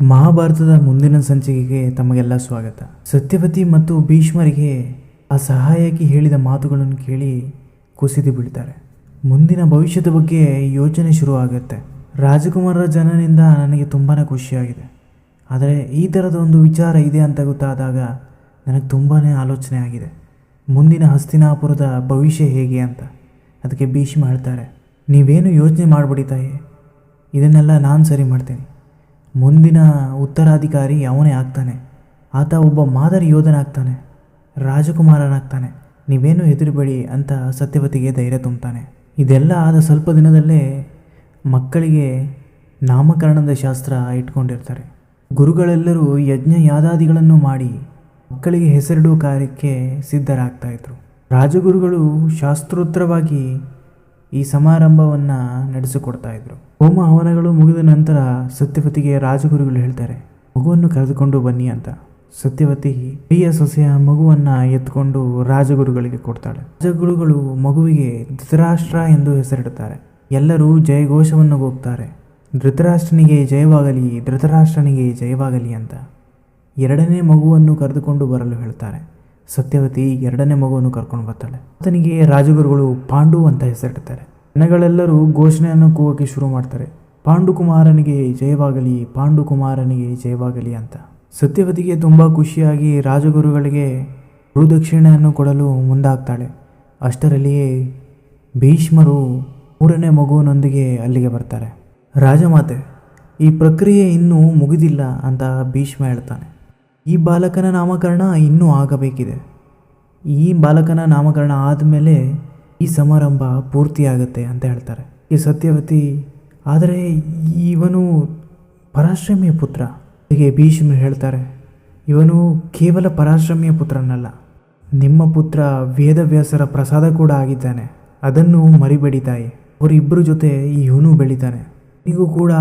ಮಹಾಭಾರತದ ಮುಂದಿನ ಸಂಚಿಕೆಗೆ ತಮಗೆಲ್ಲ ಸ್ವಾಗತ. ಸತ್ಯವತಿ ಮತ್ತು ಭೀಷ್ಮರಿಗೆ ಆ ಸಹಾಯಕಿ ಹೇಳಿದ ಮಾತುಗಳನ್ನು ಕೇಳಿ ಕುಸಿದು ಬೀಳ್ತಾರೆ. ಮುಂದಿನ ಭವಿಷ್ಯದ ಬಗ್ಗೆ ಯೋಚನೆ ಶುರುವಾಗುತ್ತೆ. ರಾಜಕುಮಾರರ ಜನನಿಂದ ನನಗೆ ತುಂಬಾ ಖುಷಿಯಾಗಿದೆ. ಆದರೆ ಈ ಥರದ ಒಂದು ವಿಚಾರ ಇದೆ ಅಂತ ಗೊತ್ತಾದಾಗ ನನಗೆ ತುಂಬಾ ಆಲೋಚನೆ ಆಗಿದೆ. ಮುಂದಿನ ಹಸ್ತಿನಾಪುರದ ಭವಿಷ್ಯ ಹೇಗೆ ಅಂತ. ಅದಕ್ಕೆ ಭೀಷ್ಮ ಹೇಳ್ತಾರೆ, ನೀವೇನು ಯೋಚನೆ ಮಾಡಬೇಡಿ ತಾಯಿ. ಇದನ್ನೆಲ್ಲ ನಾನು ಸರಿ ಮಾಡ್ತೀನಿ. ಮುಂದಿನ ಉತ್ತರಾಧಿಕಾರಿ ಅವನೇ ಆಗ್ತಾನೆ. ಆತ ಒಬ್ಬ ಮಾದರಿ ಯೋಧನಾಗ್ತಾನೆ. ರಾಜಕುಮಾರನಾಗ್ತಾನೆ. ನೀವೇನು ಹೆದರಬೇಡಿ ಅಂತ ಸತ್ಯವತಿಗೆ ಧೈರ್ಯ ತುಂಬ್ತಾನೆ. ಇದೆಲ್ಲ ಆದ ಸ್ವಲ್ಪ ದಿನದಲ್ಲೇ ಮಕ್ಕಳಿಗೆ ನಾಮಕರಣದ ಶಾಸ್ತ್ರ ಇಟ್ಕೊಂಡಿರ್ತಾರೆ. ಗುರುಗಳೆಲ್ಲರೂ ಯಜ್ಞ ಯಾದಾದಿಗಳನ್ನು ಮಾಡಿ ಮಕ್ಕಳಿಗೆ ಹೆಸರಿಡುವ ಕಾರ್ಯಕ್ಕೆ ಸಿದ್ಧರಾಗ್ತಾಯಿದ್ರು ರಾಜಗುರುಗಳು ಶಾಸ್ತ್ರೋತ್ತರವಾಗಿ ಈ ಸಮಾರಂಭವನ್ನು ನಡೆಸಿಕೊಡ್ತಾ ಇದ್ರು. ಹೋಮ ಹವನಗಳು ಮುಗಿದ ನಂತರ ಸತ್ಯವತಿಗೆ ರಾಜಗುರುಗಳು ಹೇಳ್ತಾರೆ, ಮಗುವನ್ನು ಕರೆದುಕೊಂಡು ಬನ್ನಿ ಅಂತ. ಸತ್ಯವತಿ ಪ್ರಿಯ ಸೊಸೆಯ ಮಗುವನ್ನು ಎತ್ಕೊಂಡು ರಾಜಗುರುಗಳಿಗೆ ಕೊಡ್ತಾಳೆ. ರಾಜಗುರುಗಳು ಮಗುವಿಗೆ ಧೃತರಾಷ್ಟ್ರ ಎಂದು ಹೆಸರಿಡುತ್ತಾರೆ. ಎಲ್ಲರೂ ಜಯಘೋಷವನ್ನು ಹೋಗ್ತಾರೆ. ಧೃತರಾಷ್ಟ್ರನಿಗೆ ಜಯವಾಗಲಿ ಧೃತರಾಷ್ಟ್ರನಿಗೆ ಜಯವಾಗಲಿ ಅಂತ. ಎರಡನೇ ಮಗುವನ್ನು ಕರೆದುಕೊಂಡು ಬರಲು ಹೇಳ್ತಾರೆ. ಸತ್ಯವತಿ ಎರಡನೇ ಮಗುವನ್ನು ಕರ್ಕೊಂಡು ಬರ್ತಾಳೆ. ಆತನಿಗೆ ರಾಜಗುರುಗಳು ಪಾಂಡು ಅಂತ ಹೆಸರಿಡ್ತಾರೆ. ಜನಗಳೆಲ್ಲರೂ ಘೋಷಣೆಯನ್ನು ಕೂಗೋಕೆ ಶುರು ಮಾಡ್ತಾರೆ. ಪಾಂಡುಕುಮಾರನಿಗೆ ಜಯವಾಗಲಿ ಪಾಂಡುಕುಮಾರನಿಗೆ ಜಯವಾಗಲಿ ಅಂತ. ಸತ್ಯವತಿಗೆ ತುಂಬ ಖುಷಿಯಾಗಿ ರಾಜಗುರುಗಳಿಗೆ ಗುರುದಕ್ಷಿಣೆಯನ್ನು ಕೊಡಲು ಮುಂದಾಗ್ತಾಳೆ. ಅಷ್ಟರಲ್ಲಿಯೇ ಭೀಷ್ಮರು ಮೂರನೇ ಮಗುವಿನೊಂದಿಗೆ ಅಲ್ಲಿಗೆ ಬರ್ತಾರೆ. ರಾಜಮಾತೆ, ಈ ಪ್ರಕ್ರಿಯೆ ಇನ್ನೂ ಮುಗಿದಿಲ್ಲ ಅಂತ ಭೀಷ್ಮ ಹೇಳ್ತಾನೆ. ಈ ಬಾಲಕನ ನಾಮಕರಣ ಇನ್ನೂ ಆಗಬೇಕಿದೆ. ಈ ಬಾಲಕನ ನಾಮಕರಣ ಆದಮೇಲೆ ಈ ಸಮಾರಂಭ ಪೂರ್ತಿಯಾಗುತ್ತೆ ಅಂತ ಹೇಳ್ತಾರೆ. ಈ ಸತ್ಯವತಿ, ಆದರೆ ಇವನು ಪರಾಶ್ರಮಿಯ ಪುತ್ರ ಹೀಗೆ ಭೀಷ್ಮರು ಹೇಳ್ತಾರೆ. ಇವನು ಕೇವಲ ಪರಾಶ್ರಮಿಯ ಪುತ್ರನಲ್ಲ, ನಿಮ್ಮ ಪುತ್ರ ವೇದವ್ಯಾಸರ ಪ್ರಸಾದ ಕೂಡ ಆಗಿದ್ದಾನೆ. ಅದನ್ನು ಮರಿಬೇಡಿ ತಾಯಿ ಅವರಿಬ್ಬರ ಜೊತೆ ಇವನು ಬೆಳಿತಾನೆ. ನಿಗೂ ಕೂಡ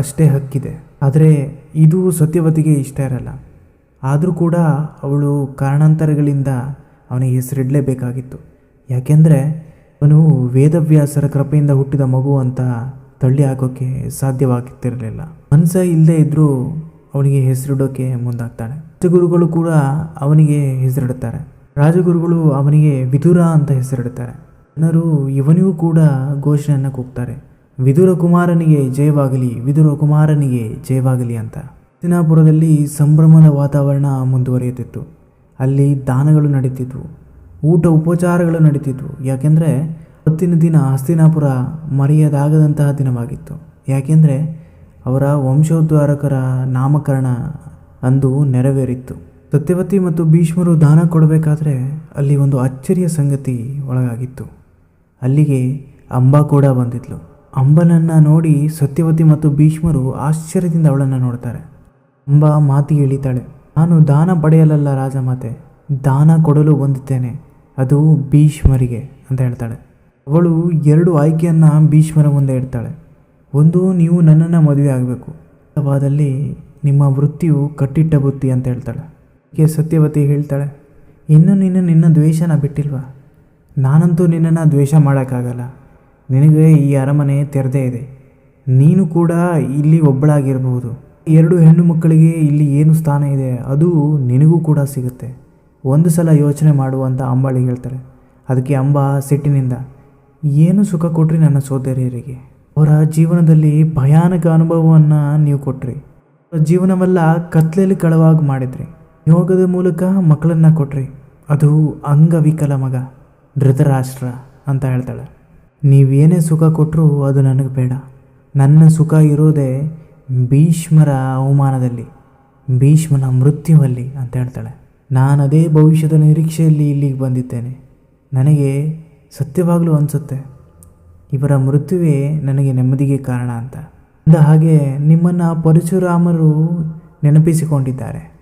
ಅಷ್ಟೇ ಹಕ್ಕಿದೆ. ಆದರೆ ಇದು ಸತ್ಯವತಿಗೆ ಇಷ್ಟ ಇರಲ್ಲ. ಆದರೂ ಕೂಡ ಅವಳು ಕಾರಣಾಂತರಗಳಿಂದ ಅವನಿಗೆ ಹೆಸರಿಡಲೇಬೇಕಾಗಿತ್ತು. ಯಾಕೆಂದರೆ ಅವನು ವೇದವ್ಯಾಸರ ಕೃಪೆಯಿಂದ ಹುಟ್ಟಿದ ಮಗು ಅಂತ ತಳ್ಳಿ ಹಾಕೋಕ್ಕೆ ಸಾಧ್ಯವಾಗುತ್ತಿರಲಿಲ್ಲ ಮನಸ್ಸ ಇಲ್ಲದೆ ಇದ್ದರೂ ಅವನಿಗೆ ಹೆಸರಿಡೋಕ್ಕೆ ಮುಂದಾಗ್ತಾನೆ ರಾಜಗುರುಗಳು ಕೂಡ ಅವನಿಗೆ ಹೆಸರಿಡುತ್ತಾರೆ ರಾಜಗುರುಗಳು ಅವನಿಗೆ ವಿದುರ ಅಂತ ಹೆಸರಿಡುತ್ತಾರೆ ಜನರು ಇವನಿಗೂ ಕೂಡ ಘೋಷಣೆಯನ್ನು ಕೂಗ್ತಾರೆ. ವಿದುರ ಕುಮಾರನಿಗೆ ಜಯವಾಗಲಿ, ವಿದುರ ಕುಮಾರನಿಗೆ ಜಯವಾಗಲಿ ಅಂತ. ಹಸ್ತಿನಾಪುರದಲ್ಲಿ ಸಂಭ್ರಮದ ವಾತಾವರಣ ಮುಂದುವರಿಯುತ್ತಿತ್ತು. ಅಲ್ಲಿ ದಾನಗಳು ನಡೀತಿದ್ವು, ಊಟ ಉಪಚಾರಗಳು ನಡೀತಿದ್ವು. ಯಾಕೆಂದರೆ ಅವತ್ತಿನ ದಿನ ಹಸ್ತಿನಾಪುರ ಮರೆಯದಾಗದಂತಹ ದಿನವಾಗಿತ್ತು. ಯಾಕೆಂದರೆ ಅವರ ವಂಶೋದ್ವಾರಕರ ನಾಮಕರಣ ಅಂದು ನೆರವೇರಿತ್ತು. ಸತ್ಯವತಿ ಮತ್ತು ಭೀಷ್ಮರು ದಾನ ಕೊಡಬೇಕಾದ್ರೆ ಅಲ್ಲಿ ಒಂದು ಅಚ್ಚರಿಯ ಸಂಗತಿ ಒಳಗಾಗಿತ್ತು. ಅಲ್ಲಿಗೆ ಅಂಬಾ ಕೂಡ ಬಂದಿದ್ಲು. ಅಂಬನನ್ನು ನೋಡಿ ಸತ್ಯವತಿ ಮತ್ತು ಭೀಷ್ಮರು ಆಶ್ಚರ್ಯದಿಂದ ಅವಳನ್ನು ನೋಡ್ತಾರೆ. ಅಂಬಾ ಮಾತಿ ಇಳಿತಾಳೆ ನಾನು ದಾನ ಪಡೆಯಲಲ್ಲ ರಾಜಮಾತೆ, ದಾನ ಕೊಡಲು ಬಂದಿದ್ದೇನೆ. ಅದು ಭೀಷ್ಮರಿಗೆ ಅಂತ ಹೇಳ್ತಾಳೆ. ಅವಳು ಎರಡು ಆಯ್ಕೆಯನ್ನು ಭೀಷ್ಮರ ಮುಂದೆ ಇಡ್ತಾಳೆ. ಒಂದು, ನೀವು ನನ್ನನ್ನು ಮದುವೆ ಆಗಬೇಕು. ಅಥವಾದಲ್ಲಿ ನಿಮ್ಮ ವೃತ್ತಿಯು ಕಟ್ಟಿಟ್ಟ ಬುತ್ತಿ ಅಂತ ಹೇಳ್ತಾಳೆ. ಕೆ ಸತ್ಯವತಿ ಹೇಳ್ತಾಳೆ, ಇನ್ನು ನಿನ್ನ ನಿನ್ನ ದ್ವೇಷನ ಬಿಟ್ಟಿಲ್ವಾ? ನಾನಂತೂ ನಿನ್ನನ್ನು ದ್ವೇಷ ಮಾಡೋಕ್ಕಾಗಲ್ಲ. ನಿನಗೆ ಈ ಅರಮನೆ ತೆರೆದೇ ಇದೆ. ನೀನು ಕೂಡ ಇಲ್ಲಿ ಒಬ್ಬಳಾಗಿರಬಹುದು ಎರಡು ಹೆಣ್ಣು ಮಕ್ಕಳಿಗೆ ಇಲ್ಲಿ ಏನು ಸ್ಥಾನ ಇದೆ? ಅದು ನಿನಗೂ ಕೂಡ ಸಿಗುತ್ತೆ. ಒಂದು ಸಲ ಯೋಚನೆ ಮಾಡುವಂತ ಅಂಬಾಳಿ ಹೇಳ್ತಾರೆ. ಅದಕ್ಕೆ ಅಂಬ ಸಿಟ್ಟಿನಿಂದ, ಏನು ಸುಖ ಕೊಟ್ರಿ ನನ್ನ ಸೋದರಿಯರಿಗೆ? ಅವರ ಜೀವನದಲ್ಲಿ ಭಯಾನಕ ಅನುಭವವನ್ನು ನೀವು ಕೊಟ್ರಿ. ಜೀವನವೆಲ್ಲ ಕತ್ಲೆಯಲ್ಲಿ ಕಳವಾಗಿ ಮಾಡಿದ್ರಿ. ಯೋಗದ ಮೂಲಕ ಮಕ್ಕಳನ್ನು ಕೊಟ್ರಿ. ಅದು ಅಂಗವಿಕಲ ಮಗ, ಧೃತರಾಷ್ಟ್ರ ಅಂತ ಹೇಳ್ತಾಳೆ. ನೀವೇನೇ ಸುಖ ಕೊಟ್ಟರೂ ಅದು ನನಗೆ ಬೇಡ. ನನ್ನ ಸುಖ ಇರೋದೇ ಭೀಷ್ಮರ ಅವಮಾನದಲ್ಲಿ, ಭೀಷ್ಮನ ಮೃತ್ಯುವಲ್ಲಿ ಅಂತ ಹೇಳ್ತಾಳೆ. ನಾನು ಅದೇ ಭವಿಷ್ಯದ ನಿರೀಕ್ಷೆಯಲ್ಲಿ ಇಲ್ಲಿಗೆ ಬಂದಿದ್ದೇನೆ. ನನಗೆ ಸತ್ಯವಾಗಲೂ ಅನಿಸುತ್ತೆ. ಇವರ ಮೃತ್ಯುವೇ ನನಗೆ ನೆಮ್ಮದಿಗೆ ಕಾರಣ ಅಂತ. ಅಂದ ಹಾಗೆ ನಿಮ್ಮನ್ನು ಪರಶುರಾಮರು ನೆನಪಿಸಿಕೊಂಡಿದ್ದಾರೆ.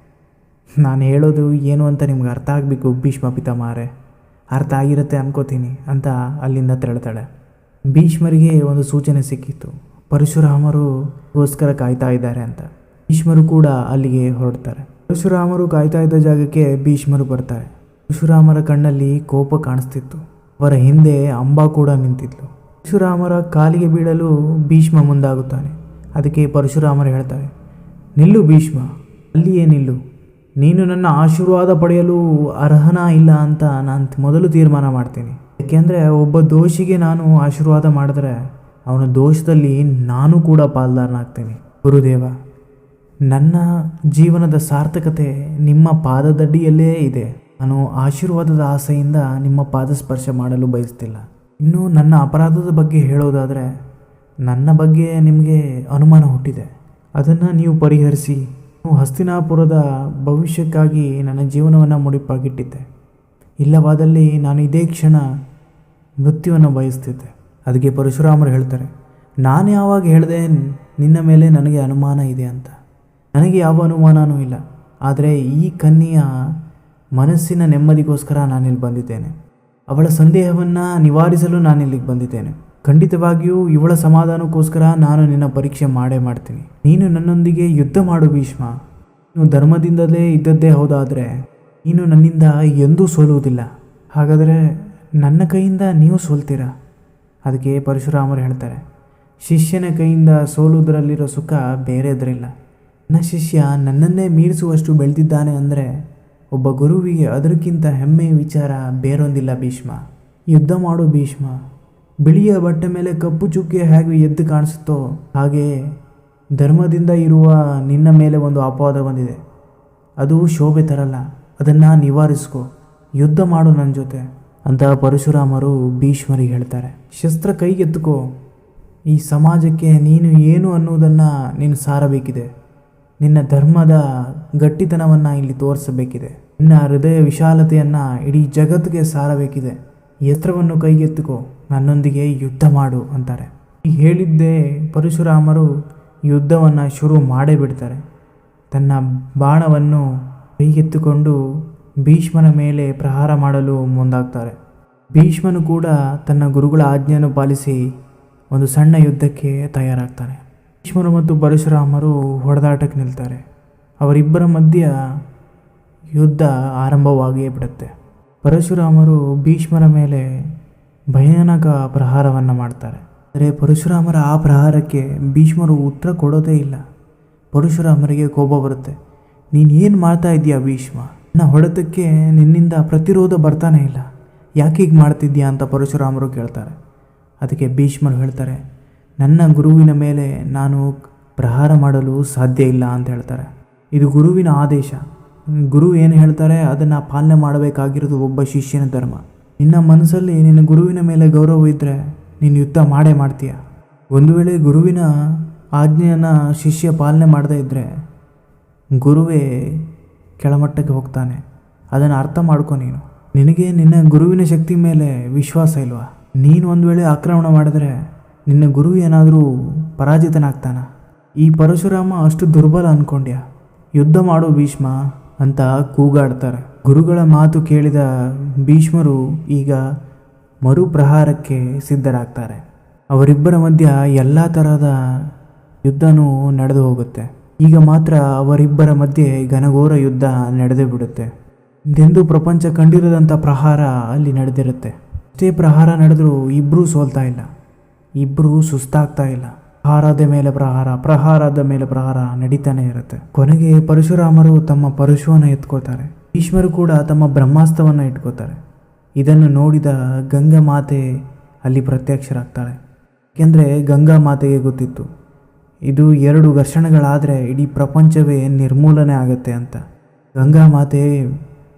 ನಾನು ಹೇಳೋದು ಏನು ಅಂತ ನಿಮ್ಗೆ ಅರ್ಥ ಆಗಬೇಕು, ಭೀಷ್ಮ ಪಿತಾಮಹರೇ. ಅರ್ಥ ಆಗಿರುತ್ತೆ ಅನ್ಕೋತೀನಿ ಅಂತ ಅಲ್ಲಿಂದ ತೆರಳ್ತಾಳೆ. ಭೀಷ್ಮರಿಗೆ ಒಂದು ಸೂಚನೆ ಸಿಕ್ಕಿತ್ತು. ಪರಶುರಾಮರುಗೋಸ್ಕರ ಕಾಯ್ತಾ ಇದ್ದಾರೆ ಅಂತ. ಭೀಷ್ಮರು ಕೂಡ ಅಲ್ಲಿಗೆ ಹೊರಡ್ತಾರೆ. ಪರಶುರಾಮರು ಕಾಯ್ತಾ ಇದ್ದ ಜಾಗಕ್ಕೆ ಭೀಷ್ಮರು ಬರ್ತಾರೆ. ಪರಶುರಾಮರ ಕಣ್ಣಲ್ಲಿ ಕೋಪ ಕಾಣಿಸ್ತಿತ್ತು. ಅವರ ಹಿಂದೆ ಅಂಬಾ ಕೂಡ ನಿಂತಿದ್ಲು. ಪರಶುರಾಮರ ಕಾಲಿಗೆ ಬೀಳಲು ಭೀಷ್ಮ ಮುಂದಾಗುತ್ತಾನೆ. ಅದಕ್ಕೆ ಪರಶುರಾಮರು ಹೇಳ್ತಾರೆ, ನಿಲ್ಲು ಭೀಷ್ಮ, ಅಲ್ಲಿಯೇ ನಿಲ್ಲು. ನೀನು ನನ್ನ ಆಶೀರ್ವಾದ ಪಡೆಯಲು ಅರ್ಹನ ಇಲ್ಲ ಅಂತ ನಾನು ಮೊದಲು ತೀರ್ಮಾನ ಮಾಡ್ತೀನಿ. ಯಾಕೆಂದರೆ ಒಬ್ಬ ದೋಷಿಗೆ ನಾನು ಆಶೀರ್ವಾದ ಮಾಡಿದ್ರೆ ಅವನ ದೋಷದಲ್ಲಿ ನಾನು ಕೂಡ ಪಾಲ್ದಾರನಾಗ್ತೀನಿ. ಗುರುದೇವ, ನನ್ನ ಜೀವನದ ಸಾರ್ಥಕತೆ ನಿಮ್ಮ ಪಾದದಡಿಯಲ್ಲೇ ಇದೆ. ನಾನು ಆಶೀರ್ವಾದದ ಆಸೆಯಿಂದ ನಿಮ್ಮ ಪಾದ ಸ್ಪರ್ಶ ಮಾಡಲು ಬಯಸ್ತಿಲ್ಲ. ಇನ್ನು ನನ್ನ ಅಪರಾಧದ ಬಗ್ಗೆ ಹೇಳೋದಾದರೆ, ನನ್ನ ಬಗ್ಗೆ ನಿಮಗೆ ಅನುಮಾನ ಹುಟ್ಟಿದೆ. ಅದನ್ನು ನೀವು ಪರಿಹರಿಸಿ ಹಸ್ತಿನಾಪುರದ ಭವಿಷ್ಯಕ್ಕಾಗಿ ನನ್ನ ಜೀವನವನ್ನು ಮುಡಿಪಾಗಿಟ್ಟಿದ್ದೆ. ಇಲ್ಲವಾದಲ್ಲಿ ನಾನು ಇದೇ ಕ್ಷಣ ಮೃತ್ಯುವನ್ನು ಬಯಸ್ತಿದ್ದೆ. ಅದಕ್ಕೆ ಪರಶುರಾಮರು ಹೇಳ್ತಾರೆ, ನಾನು ಯಾವಾಗ ಹೇಳಿದೆ ನಿನ್ನ ಮೇಲೆ ನನಗೆ ಅನುಮಾನ ಇದೆ ಅಂತ. ನನಗೆ ಯಾವ ಅನುಮಾನವೂ ಇಲ್ಲ, ಆದರೆ ಈ ಕನ್ಯೆಯ ಮನಸ್ಸಿನ ನೆಮ್ಮದಿಗೋಸ್ಕರ ನಾನಿಲ್ಲಿ ಬಂದಿದ್ದೇನೆ. ಅವಳ ಸಂದೇಹವನ್ನು ನಿವಾರಿಸಲು ನಾನಿಲ್ಲಿಗೆ ಬಂದಿದ್ದೇನೆ. ಖಂಡಿತವಾಗಿಯೂ ಇವಳ ಸಮಾಧಾನಕ್ಕೋಸ್ಕರ ನಾನು ನಿನ್ನ ಪರೀಕ್ಷೆ ಮಾಡೇ ಮಾಡ್ತೀನಿ. ನೀನು ನನ್ನೊಂದಿಗೆ ಯುದ್ಧ ಮಾಡು ಭೀಷ್ಮ. ನೀನು ಧರ್ಮದಿಂದಲೇ ಇದ್ದದ್ದೇ ಹೌದಾದರೆ ನೀನು ನನ್ನಿಂದ ಎಂದೂ ಸೋಲುವುದಿಲ್ಲ. ಹಾಗಾದರೆ ನನ್ನ ಕೈಯಿಂದ ನೀವು ಸೋಲ್ತೀರಾ? ಅದಕ್ಕೆ ಪರಶುರಾಮರು ಹೇಳ್ತಾರೆ, ಶಿಷ್ಯನ ಕೈಯಿಂದ ಸೋಲುವುದರಲ್ಲಿರೋ ಸುಖ ಬೇರೆದ್ರಿಲ್ಲ ನನ್ನ ಶಿಷ್ಯ ನನ್ನನ್ನೇ ಮೀರಿಸುವಷ್ಟು ಬೆಳೆದಿದ್ದಾನೆ ಅಂದರೆ ಒಬ್ಬ ಗುರುವಿಗೆ ಅದಕ್ಕಿಂತ ಹೆಮ್ಮೆಯ ವಿಚಾರ ಬೇರೊಂದಿಲ್ಲ ಭೀಷ್ಮ. ಯುದ್ಧ ಮಾಡು ಭೀಷ್ಮ. ಬಿಳಿಯ ಬಟ್ಟೆ ಮೇಲೆ ಕಪ್ಪು ಚುಕ್ಕೆ ಹೇಗೆ ಎದ್ದು ಕಾಣಿಸುತ್ತೋ ಹಾಗೆಯೇ ಧರ್ಮದಿಂದ ಇರುವ ನಿನ್ನ ಮೇಲೆ ಒಂದು ಅಪವಾದ ಬಂದಿದೆ. ಅದು ಶೋಭೆ ತರಲ್ಲ. ಅದನ್ನು ನಿವಾರಿಸ್ಕೋ. ಯುದ್ಧ ಮಾಡು ನನ್ನ ಜೊತೆ. ಅಂತ ಪರಶುರಾಮರು ಭೀಷ್ಮರಿಗೆ ಹೇಳ್ತಾರೆ, ಶಸ್ತ್ರ ಕೈಗೆತ್ತುಕೋ ಈ ಸಮಾಜಕ್ಕೆ ನೀನು ಏನು ಅನ್ನುವುದನ್ನು ನೀನು ಸಾರಬೇಕಿದೆ. ನಿನ್ನ ಧರ್ಮದ ಗಟ್ಟಿತನವನ್ನು ಇಲ್ಲಿ ತೋರಿಸಬೇಕಿದೆ. ನಿನ್ನ ಹೃದಯ ವಿಶಾಲತೆಯನ್ನು ಇಡೀ ಜಗತ್ತಿಗೆ ಸಾರಬೇಕಿದೆ. ಎತ್ತರವನ್ನು ಕೈಗೆತ್ತುಕೋ ನನ್ನೊಂದಿಗೆ ಯುದ್ಧ ಮಾಡು ಅಂತಾರೆ. ಈ ಹೇಳಿದ್ದೇ ಪರಶುರಾಮರು ಯುದ್ಧವನ್ನು ಶುರು ಮಾಡೇ ಬಿಡ್ತಾರೆ. ತನ್ನ ಬಾಣವನ್ನು ಕೈಗೆತ್ತಿಕೊಂಡು ಭೀಷ್ಮನ ಮೇಲೆ ಪ್ರಹಾರ ಮಾಡಲು ಮುಂದಾಗ್ತಾರೆ. ಭೀಷ್ಮನು ಕೂಡ ತನ್ನ ಗುರುಗಳ ಆಜ್ಞೆಯನ್ನು ಪಾಲಿಸಿ ಒಂದು ಸಣ್ಣ ಯುದ್ಧಕ್ಕೆ ತಯಾರಾಗ್ತಾನೆ. ಭೀಷ್ಮರು ಮತ್ತು ಪರಶುರಾಮರು ಹೊಡೆದಾಟಕ್ಕೆ ನಿಲ್ತಾರೆ. ಅವರಿಬ್ಬರ ಮಧ್ಯ ಯುದ್ಧ ಆರಂಭವಾಗಿಯೇ ಬಿಡುತ್ತೆ. ಪರಶುರಾಮರು ಭೀಷ್ಮರ ಮೇಲೆ ಭಯಾನಕ ಪ್ರಹಾರವನ್ನು ಮಾಡ್ತಾರೆ. ಆದರೆ ಪರಶುರಾಮರ ಆ ಪ್ರಹಾರಕ್ಕೆ ಭೀಷ್ಮರು ಉತ್ತರ ಕೊಡೋದೇ ಇಲ್ಲ. ಪರಶುರಾಮರಿಗೆ ಕೋಪ ಬರುತ್ತೆ. ನೀನು ಏನು ಮಾಡ್ತಾ ಇದೀಯಾ ಭೀಷ್ಮ? ನನ್ನ ಹೊಡೆತಕ್ಕೆ ನಿನ್ನಿಂದ ಪ್ರತಿರೋಧ ಬರ್ತಾನೆ ಇಲ್ಲ. ಯಾಕೆ ಹೀಗೆ ಮಾಡ್ತಿದ್ಯಾ ಅಂತ ಪರಶುರಾಮರು ಕೇಳ್ತಾರೆ. ಅದಕ್ಕೆ ಭೀಷ್ಮರು ಹೇಳ್ತಾರೆ, ನನ್ನ ಗುರುವಿನ ಮೇಲೆ ನಾನು ಪ್ರಹಾರ ಮಾಡಲು ಸಾಧ್ಯ ಇಲ್ಲ ಅಂತ ಹೇಳ್ತಾರೆ. ಇದು ಗುರುವಿನ ಆದೇಶ. ಗುರು ಏನು ಹೇಳ್ತಾರೆ, ಅದನ್ನು ಪಾಲನೆ ಮಾಡಬೇಕಾಗಿರೋದು ಒಬ್ಬ ಶಿಷ್ಯನ ಧರ್ಮ. ನಿನ್ನ ಮನಸ್ಸಲ್ಲಿ ನಿನ್ನ ಗುರುವಿನ ಮೇಲೆ ಗೌರವ ಇದ್ದರೆ ನೀನು ಯುದ್ಧ ಮಾಡೇ ಮಾಡ್ತೀಯ. ಒಂದು ವೇಳೆ ಗುರುವಿನ ಆಜ್ಞೆಯನ್ನು ಶಿಷ್ಯ ಪಾಲನೆ ಮಾಡದೇ ಇದ್ದರೆ ಗುರುವೇ ಕೆಳಮಟ್ಟಕ್ಕೆ ಹೋಗ್ತಾನೆ. ಅದನ್ನು ಅರ್ಥ ಮಾಡ್ಕೊ ನೀನು. ನಿನಗೆ ನಿನ್ನ ಗುರುವಿನ ಶಕ್ತಿ ಮೇಲೆ ವಿಶ್ವಾಸ ಇಲ್ವಾ? ನೀನು ಒಂದು ವೇಳೆ ಆಕ್ರಮಣ ಮಾಡಿದ್ರೆ ನಿನ್ನ ಗುರು ಏನಾದರೂ ಪರಾಜಿತನಾಗ್ತಾನ? ಈ ಪರಶುರಾಮ ಅಷ್ಟು ದುರ್ಬಲ ಅನ್ಕೊಂಡ್ಯ? ಯುದ್ಧ ಮಾಡು ಭೀಷ್ಮ ಅಂತ ಕೂಗಾಡ್ತಾರೆ. ಗುರುಗಳ ಮಾತು ಕೇಳಿದ ಭೀಷ್ಮರು ಈಗ ಮರುಪ್ರಹಾರಕ್ಕೆ ಸಿದ್ಧರಾಗ್ತಾರೆ. ಅವರಿಬ್ಬರ ಮಧ್ಯ ಎಲ್ಲ ತರಹದ ಯುದ್ಧನೂ ನಡೆದು ಹೋಗುತ್ತೆ. ಈಗ ಮಾತ್ರ ಅವರಿಬ್ಬರ ಮಧ್ಯೆ ಘನಘೋರ ಯುದ್ಧ ನಡೆದೇ ಬಿಡುತ್ತೆ. ಇದೆಂದು ಪ್ರಪಂಚ ಕಂಡಿರದಂಥ ಪ್ರಹಾರ ಅಲ್ಲಿ ನಡೆದಿರುತ್ತೆ. ಅಷ್ಟೇ ಪ್ರಹಾರ ನಡೆದರೂ ಇಬ್ಬರೂ ಸೋಲ್ತಾ ಇಲ್ಲ. ಇಬ್ಬರೂ ಸುಸ್ತಾಗ್ತಾ ಇಲ್ಲ. ಪ್ರಹಾರದ ಮೇಲೆ ಪ್ರಹಾರ, ಪ್ರಹಾರದ ಮೇಲೆ ಪ್ರಹಾರ ನಡೀತಾನೆ ಇರುತ್ತೆ. ಕೊನೆಗೆ ಪರಶುರಾಮರು ತಮ್ಮ ಪರಶುವನ್ನು ಎತ್ಕೋತಾರೆ ಭೀಷ್ಮರು ಕೂಡ ತಮ್ಮ ಬ್ರಹ್ಮಾಸ್ತ್ರವನ್ನು ಇಟ್ಕೋತಾರೆ ಇದನ್ನು ನೋಡಿದ ಗಂಗಾ ಮಾತೆ ಅಲ್ಲಿ ಪ್ರತ್ಯಕ್ಷರಾಗ್ತಾಳೆ. ಏಕೆಂದರೆ ಗಂಗಾ ಮಾತೆಗೆ ಗೊತ್ತಿತ್ತು. ಇದು ಎರಡು ಘರ್ಷಣೆಗಳಾದರೆ ಇಡೀ ಪ್ರಪಂಚವೇ ನಿರ್ಮೂಲನೆ ಆಗುತ್ತೆ ಅಂತ. ಗಂಗಾ ಮಾತೆ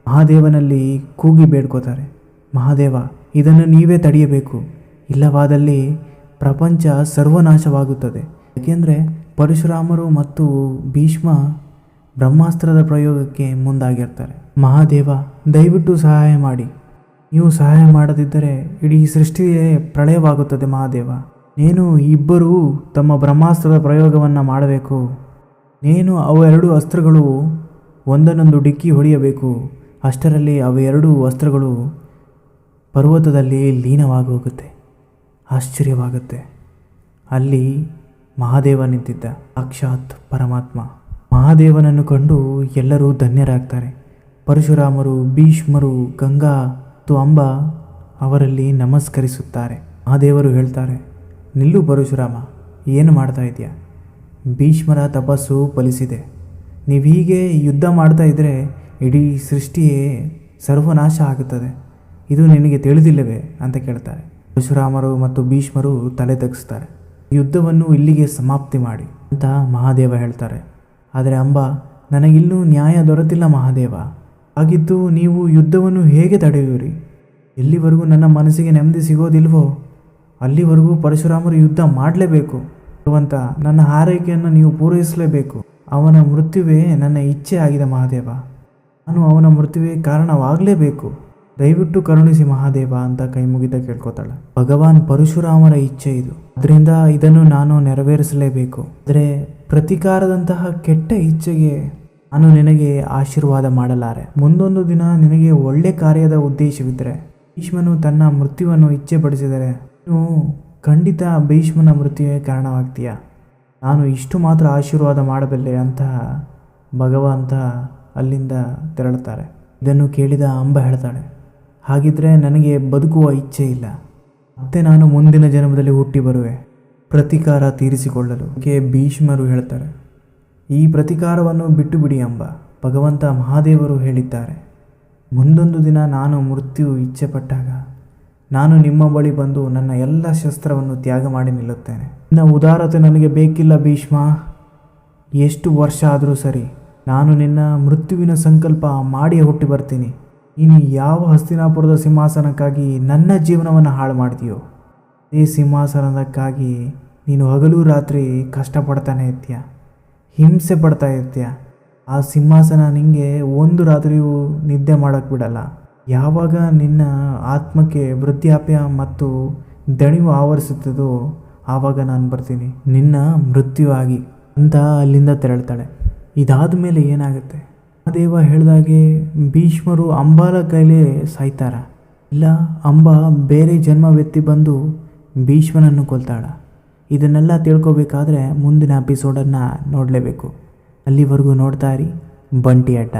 ಮಹಾದೇವನಲ್ಲಿ ಕೂಗಿ ಬೇಡ್ಕೋತಾರೆ. ಮಹಾದೇವ, ಇದನ್ನು ನೀವೇ ತಡೆಯಬೇಕು. ಇಲ್ಲವಾದಲ್ಲಿ ಪ್ರಪಂಚ ಸರ್ವನಾಶವಾಗುತ್ತದೆ. ಏಕೆಂದರೆ ಪರಶುರಾಮರು ಮತ್ತು ಭೀಷ್ಮ ಬ್ರಹ್ಮಾಸ್ತ್ರದ ಪ್ರಯೋಗಕ್ಕೆ ಮುಂದಾಗಿರ್ತಾರೆ. ಮಹಾದೇವ, ದಯವಿಟ್ಟು ಸಹಾಯ ಮಾಡಿ. ನೀವು ಸಹಾಯ ಮಾಡದಿದ್ದರೆ ಇಡೀ ಸೃಷ್ಟಿಯೇ ಪ್ರಳಯವಾಗುತ್ತದೆ ಮಹಾದೇವ. ನೇನು ಇಬ್ಬರೂ ತಮ್ಮ ಬ್ರಹ್ಮಾಸ್ತ್ರದ ಪ್ರಯೋಗವನ್ನು ಮಾಡಬೇಕು. ನೀನು ಅವೆರಡು ಅಸ್ತ್ರಗಳು ಒಂದನ್ನೊಂದು ಡಿಕ್ಕಿ ಹೊಡೆಯಬೇಕು. ಅಷ್ಟರಲ್ಲಿ ಅವೆರಡು ಅಸ್ತ್ರಗಳು ಪರ್ವತದಲ್ಲಿ ಲೀನವಾಗಿ ಹೋಗುತ್ತೆ ಆಶ್ಚರ್ಯವಾಗುತ್ತೆ. ಅಲ್ಲಿ ಮಹಾದೇವ ನಿಂತಿದ್ದ. ಸಾಕ್ಷಾತ್ ಪರಮಾತ್ಮ. ಮಹಾದೇವನನ್ನು ಕಂಡು ಎಲ್ಲರೂ ಧನ್ಯರಾಗ್ತಾರೆ. ಪರಶುರಾಮರು, ಭೀಷ್ಮರು, ಗಂಗಾ ಮತ್ತು ಅಂಬ ಅವರಲ್ಲಿ ನಮಸ್ಕರಿಸುತ್ತಾರೆ. ಮಹಾದೇವರು ಹೇಳ್ತಾರೆ ನಿಲ್ಲು ಪರಶುರಾಮ, ಏನು ಮಾಡ್ತಾ ಇದೆಯಾ ಭೀಷ್ಮರ ತಪಸ್ಸು ಫಲಿಸಿದೆ. ನೀವು ಹೀಗೆ ಯುದ್ಧ ಮಾಡ್ತಾ ಇದ್ದರೆ ಇಡೀ ಸೃಷ್ಟಿಯೇ ಸರ್ವನಾಶ ಆಗುತ್ತದೆ. ಇದು ನಿನಗೆ ತಿಳಿದಿಲ್ಲವೇ? ಅಂತ ಕೇಳ್ತಾರೆ. ಪರಶುರಾಮರು ಮತ್ತು ಭೀಷ್ಮರು ತಲೆ ತಗ್ಗಿಸ್ತಾರೆ ಯುದ್ಧವನ್ನು ಇಲ್ಲಿಗೆ ಸಮಾಪ್ತಿ ಮಾಡಿ ಅಂತ ಮಹಾದೇವ ಹೇಳ್ತಾರೆ. ಆದರೆ ಅಂಬ ನನಗಿಲ್ಲೂ ನ್ಯಾಯ ದೊರೆತಿಲ್ಲ ಮಹಾದೇವ. ಹಾಗಿದ್ದು ನೀವು ಯುದ್ಧವನ್ನು ಹೇಗೆ ತಡೆಯುವಿರಿ? ಎಲ್ಲಿವರೆಗೂ ನನ್ನ ಮನಸ್ಸಿಗೆ ನೆಮ್ಮದಿ ಸಿಗೋದಿಲ್ವೋ? ಅಲ್ಲಿವರೆಗೂ ಪರಶುರಾಮರು ಯುದ್ಧ ಮಾಡಲೇಬೇಕು. ಭಗವಂತ ನನ್ನ ಆರೈಕೆಯನ್ನು ನೀವು ಪೂರೈಸಲೇಬೇಕು. ಅವನ ಮೃತ್ಯುವೇ ನನ್ನ ಇಚ್ಛೆ ಆಗಿದೆ ಮಹಾದೇವ. ನಾನು ಅವನ ಮೃತ್ಯುವೇ ಕಾರಣವಾಗಲೇಬೇಕು. ದಯವಿಟ್ಟು ಕರುಣಿಸಿ ಮಹಾದೇವ ಅಂತ ಕೈ ಮುಗಿದ ಕೇಳ್ಕೊತಾಳೆ. ಭಗವಾನ್ ಪರಶುರಾಮರ ಇಚ್ಛೆ ಇದು. ಅದರಿಂದ ಇದನ್ನು ನಾನು ನೆರವೇರಿಸಲೇಬೇಕು. ಆದರೆ ಪ್ರತಿಕಾರದಂತಹ ಕೆಟ್ಟ ಇಚ್ಛೆಗೆ ನಾನು ನಿನಗೆ ಆಶೀರ್ವಾದ ಮಾಡಲಾರೆ. ಮುಂದೊಂದು ದಿನ ನಿನಗೆ ಒಳ್ಳೆ ಕಾರ್ಯದ ಉದ್ದೇಶವಿದ್ದರೆ, ಭೀಷ್ಮನು ತನ್ನ ಮೃತ್ಯುವನ್ನು ಇಚ್ಛೆ ಪಡಿಸಿದರೆ ನೀನು ಖಂಡಿತ ಭೀಷ್ಮನ ಮೃತ್ಯುವೇ ಕಾರಣವಾಗ್ತೀಯ? ನಾನು ಇಷ್ಟು ಮಾತ್ರ ಆಶೀರ್ವಾದ ಮಾಡಬಲ್ಲೆ ಅಂತ ಭಗವಂತ ಅಲ್ಲಿಂದ ತೆರಳುತ್ತಾರೆ. ಇದನ್ನು ಕೇಳಿದ ಅಂಬ ಹೇಳ್ತಾಳೆ, ಹಾಗಿದ್ರೆ ನನಗೆ ಬದುಕುವ ಇಚ್ಛೆ ಇಲ್ಲ. ಮತ್ತೆ ನಾನು ಮುಂದಿನ ಜನ್ಮದಲ್ಲಿ ಹುಟ್ಟಿ ಬರುವೆ. ಪ್ರತಿಕಾರ ತೀರಿಸಿಕೊಳ್ಳಲು. ಕೆ ಭೀಷ್ಮರು ಹೇಳ್ತಾರೆ. ಈ ಪ್ರತಿಕಾರವನ್ನು ಬಿಟ್ಟು ಬಿಡಿ ಎಂಬ ಭಗವಂತ ಮಹಾದೇವರು ಹೇಳಿದ್ದಾರೆ. ಮುಂದೊಂದು ದಿನ ನಾನು ಮೃತ್ಯು ಇಚ್ಛೆ ಪಟ್ಟಾಗ ನಾನು ನಿಮ್ಮ ಬಳಿ ಬಂದು ನನ್ನ ಎಲ್ಲ ಶಸ್ತ್ರವನ್ನು ತ್ಯಾಗ ಮಾಡಿ ನಿಲ್ಲುತ್ತೇನೆ. ನಿನ್ನ ಉದಾರತೆ ನನಗೆ ಬೇಕಿಲ್ಲ ಭೀಷ್ಮ. ಎಷ್ಟು ವರ್ಷ ಆದರೂ ಸರಿ, ನಾನು ನಿನ್ನ ಮೃತ್ಯುವಿನ ಸಂಕಲ್ಪ ಮಾಡಿ ಹುಟ್ಟಿ ಬರ್ತೀನಿ. ನೀನು ಯಾವ ಹಸ್ತಿನಾಪುರದ ಸಿಂಹಾಸನಕ್ಕಾಗಿ ನನ್ನ ಜೀವನವನ್ನು ಹಾಳು ಮಾಡ್ತೀಯೋ? ಈ ಸಿಂಹಾಸನದಕ್ಕಾಗಿ ನೀನು ಹಗಲು ರಾತ್ರಿ ಕಷ್ಟಪಡ್ತಾನೆ ಇರ್ತೀಯ, ಹಿಂಸೆ ಪಡ್ತಾ ಇರ್ತೀಯ. ಆ ಸಿಂಹಾಸನ ನಿಂಗೆ ಒಂದು ರಾತ್ರಿಯೂ ನಿದ್ದೆ ಮಾಡೋಕ್ಕೆ ಬಿಡಲ್ಲ. ಯಾವಾಗ ನಿನ್ನ ಆತ್ಮಕ್ಕೆ ವೃದ್ಧಾಪ್ಯ ಮತ್ತು ದಣಿವು ಆವರಿಸುತ್ತದೋ ಆವಾಗ ನಾನು ಬರ್ತೀನಿ. ನಿನ್ನ ಮೃತ್ಯು ಆಗಿ ಅಂತ ಅಲ್ಲಿಂದ ತೆರಳ್ತಾಳೆ. ಇದಾದ ಮೇಲೆ ಏನಾಗುತ್ತೆ? ದೇವ ಹೇಳಿದಾಗೆ ಭೀಷ್ಮರು ಅಂಬಾಲ ಕೈಲೇ ಸಾಯ್ತಾರ. ಇಲ್ಲ, ಅಂಬ ಬೇರೆ ಜನ್ಮವೆತ್ತಿ ಬಂದು ಭೀಷ್ಮನನ್ನು ಕೊಲ್ತಾಳ. ಇದನ್ನೆಲ್ಲ ತಿಳ್ಕೊಬೇಕಾದ್ರೆ ಮುಂದಿನ ಎಪಿಸೋಡನ್ನು ನೋಡಲೇಬೇಕು. ಅಲ್ಲಿವರೆಗೂ ನೋಡ್ತಾ ಇರಿ, ಬಂಟಿ ಅಡ್ಡ.